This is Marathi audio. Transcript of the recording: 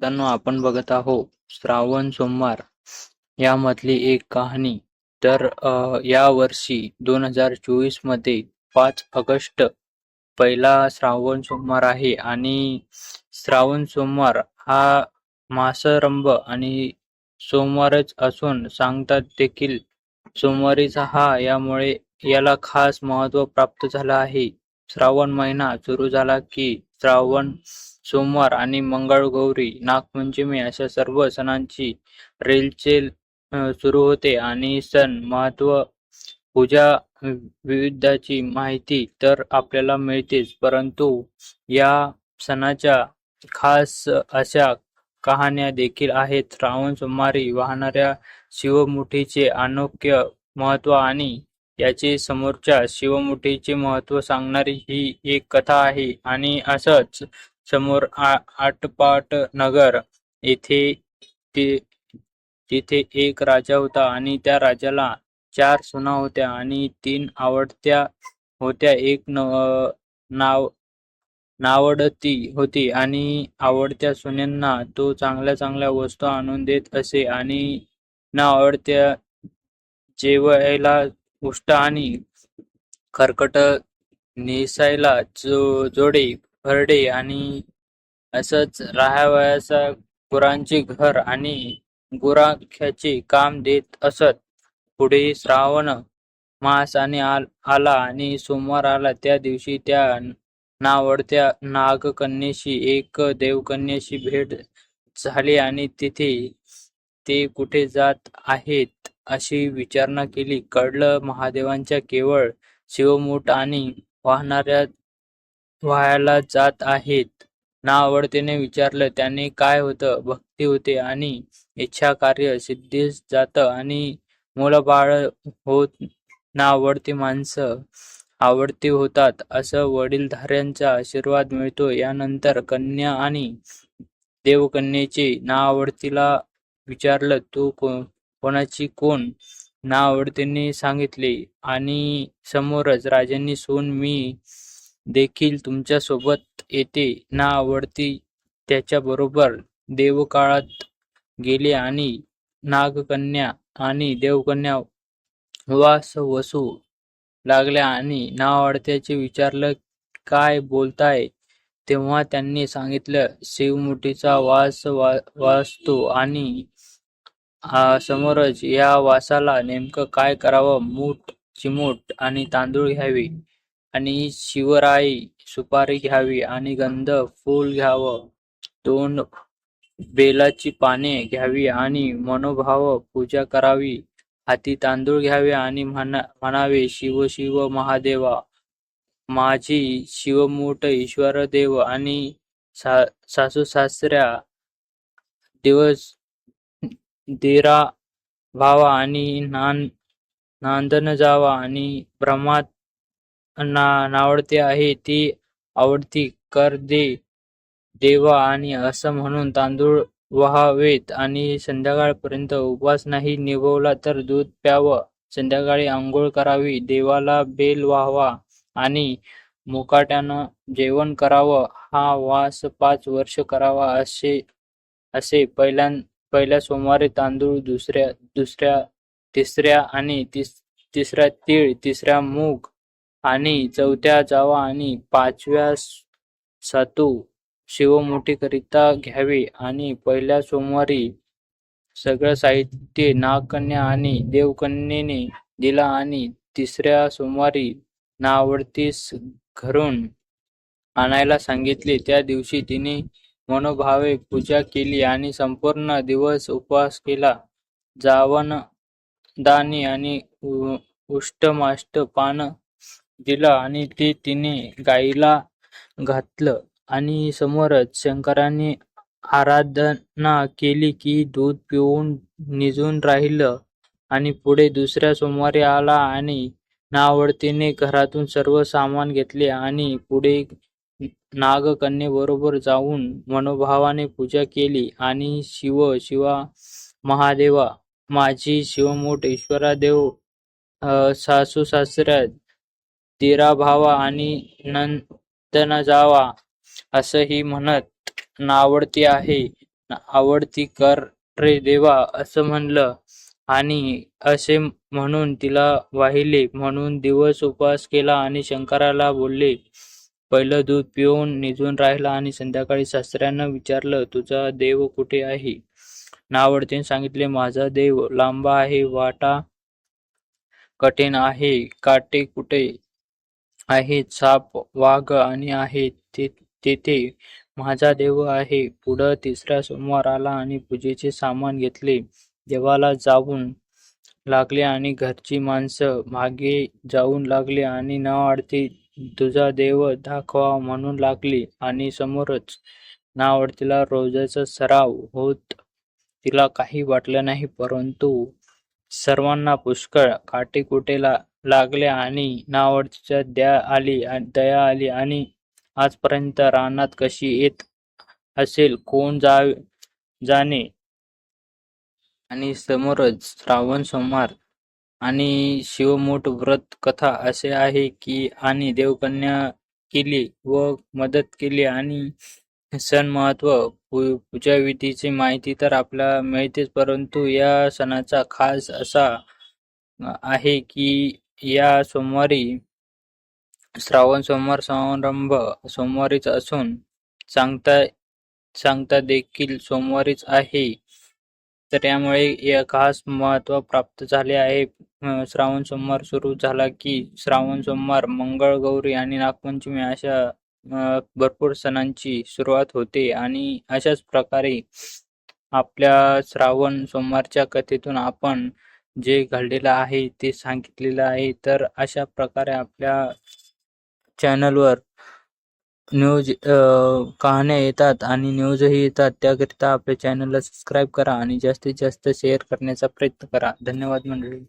मित्रांनो आपण बघत आहोत श्रावण सोमवार यामधली एक कहाणी. तर या वर्षी दोन हजार चोवीसमध्ये पाच ऑगस्ट पहिला श्रावण सोमवार आहे आणि श्रावण सोमवार हा मासरंभ आणि सोमवारच असून सांगतात देखील सोमवारीचा हा यामुळे याला खास महत्त्व प्राप्त झालं आहे. श्रावण महिना सुरू झाला की श्रावण सोमवार आणि मंगळगौरी नागपंचमी अशा सर्व सणांची रेलचेल सुरू होते आणि सण महत्त्व पूजा विविधाची माहिती तर आपल्याला मिळतेच. परंतु या सणाच्या खास अशा कहाण्या देखील आहेत. श्रावण सोमवारी वाहणाऱ्या शिवमुठीचे अनोख्य महत्त्व आणि याचे समोरच्या शिवमुठीचे महत्त्व सांगणारी ही एक कथा आहे. आणि असंच समोर आ- आटपाट नगर. येथे ते तिथे एक राजा होता आणि त्या राजाला चार सुना होत्या आणि तीन आवडत्या होत्या. एक न- नाव नावडती होती आणि आवडत्या सुनेंना तो चांगल्या चांगल्या वस्तू आणून देत असे आणि न आवडत्या जेवायला उष्ट आणि खरकट नेसायला जो जोडे भरडे आणि असंच राहावयाचा गुरांचे घर आणि गुराख्याचे काम देत असत. पुढे श्रावण मास आणि आला आणि सोमवार आला. त्या दिवशी त्या नावडत्या नागकन्येशी एक देवकन्येशी भेट झाली आणि तिथे ते कुठे जात आहेत अशी विचारणा केली. कळलं महादेवांच्या केवळ शिवमूठ आणि वाहणाऱ्या व्हायला जात आहेत. ना आवडतेने विचारलं त्याने काय होतं? भक्ती होते आणि इच्छा कार्य सिद्धीस जातं आणि मुलबाळ होत ना आवडती माणसं आवडती होतात. असं वडीलधाऱ्यांचा आशीर्वाद मिळतो. यानंतर कन्या आणि देवकन्येचे ना आवडतीला विचारलं तू कोणाची कोण? ना आवडतीने सांगितले आणि समोरच राजांनी सून मी देखील तुमच्यासोबत येते ना आवडती त्याच्या बरोबर देवकाळात गेले आणि नागकन्या आणि देवकन्या वास वसू लागल्या आणि ना आवडत्याचे विचारलं काय बोलताय? तेव्हा त्यांनी सांगितलं शिवमुठीचा वास वा वाचतो आणि समोरच या वासाला नेमकं काय करावं? मूठ चिमूट आणि तांदूळ घ्यावे. आणि शिवराई सुपारी घ्यावी आणि गंध फूल घ्यावं. दोन बेलाची पाने घ्यावी आणि मनोभाव पूजा करावी. हाती तांदूळ घ्यावे आणि म्हणा म्हणावे शिव शिव महादेवा माझी शिवमूठ ईश्वर देव आणि सा, सासू सासऱ्या दिवस दिरा भावा आणि नान नांदन जावा आणि ब्रह्मात नावडते आहे ती आवडती कर दे देवा आणि असं म्हणून तांदूळ व्हावेत आणि संध्याकाळपर्यंत उपवास नाही निभवला तर दूध प्यावं. संध्याकाळी आंघोळ करावी देवाला बेल व्हावा आणि मुकाट्यानं जेवण करावं. हा वास पाच वर्ष करावा असे असे पहिल्या पहिल्या सोमवारी तांदूळ दुसऱ्या दुसऱ्या तिसऱ्या आणि तिस तिसऱ्या तीळ तिसऱ्या मूग आणि चौथ्या जावा आणि पाचव्या सातू शिवमुठीकरिता घ्यावे. आणि पहिल्या सोमवारी सगळं साहित्य नागकन्या आणि देवकन्येने दिला आणि तिसऱ्या सोमवारी नावडतीस घरून आणायला सांगितले. त्या दिवशी तिने मनोभावे पूजा केली आणि संपूर्ण दिवस उपवास केला. जावन दानी आणि उ- उष्टमाष्ट पान दिला आणि ते तिने गाईला घातलं. आणि समोरच शंकराने आराधना केली की दूध पिऊन निजून राहिलं आणि पुढे दुसऱ्या सोमवारी आला आणि नावडतीने घरातून सर्व सामान घेतले आणि पुढे नागकन्येबरोबर जाऊन मनोभावाने पूजा केली. आणि शिव शिवा महादेवा माझी शिवमोठ ईश्वरा देव सासू सासऱ्या दिरा भावा आणि नंदन जावा असंही म्हणत नावडती आहे. आवडती कर रे देवा असं म्हणलं. आणि असे म्हणून तिला वाहिले. म्हणून दिवस उपवास केला आणि शंकराला बोलले पहिलं दूध पिऊन निजून राहिला आणि संध्याकाळी सासऱ्यांना विचारलं तुझा देव कुठे आहे? नावडतीने सांगितले माझा देव लांबा आहे वाटा कठीण आहे काटे कुठे? आहे साप वाघ आणि आहे ते- तेथे माझा देव आहे. पुढं तिसरा सोमवार आला आणि पूजेचे सामान घेतले. देवाला जाऊन लागले आणि घरची माणसं मागे जाऊन लागली आणि नावाडती तुझा देव दाखवा म्हणून लागली आणि समोरच नावाडतीला रोजाचा सराव होत तिला काही वाटलं नाही परंतु सर्वांना पुष्कळ काटेकुटेला लागले आणि नावडच्या द्या आली दया आली आणि आजपर्यंत रानात कशी येत असेल कोण जा जाणे? आणि समोरच श्रावण सोमवार आणि शिवमोठ व्रत कथा असे आहे की आणि देवकन्या केली व मदत केली आणि सण महत्त्व पू- पूजाविधीची माहिती तर आपल्याला मिळतेच परंतु या सणाचा खास असा आहे की या सोमवारी श्रावण सोमवार समारंभ सोमवारीच असून सांगता सांगता देखील सोमवारीच आहे. तर यामुळे या खास महत्त्व प्राप्त झाले आहे. श्रावण सोमवार सुरू झाला की श्रावण सोमवार मंगळगौरी आणि नागपंचमी अशा भरपूर सणांची सुरुवात होते आणि अशाच प्रकारे आपल्या श्रावण सोमवारच्या कथेतून आपण जे घडलेलं आहे ते सांगितलेलं आहे. तर अशा प्रकारे आपल्या चॅनलवर न्यूज कहाण्या येतात आणि न्यूजही येतात. त्याकरिता आपल्या चॅनलला सबस्क्राईब करा आणि जास्तीत जास्त शेअर करण्याचा प्रयत्न करा. धन्यवाद मंडळी.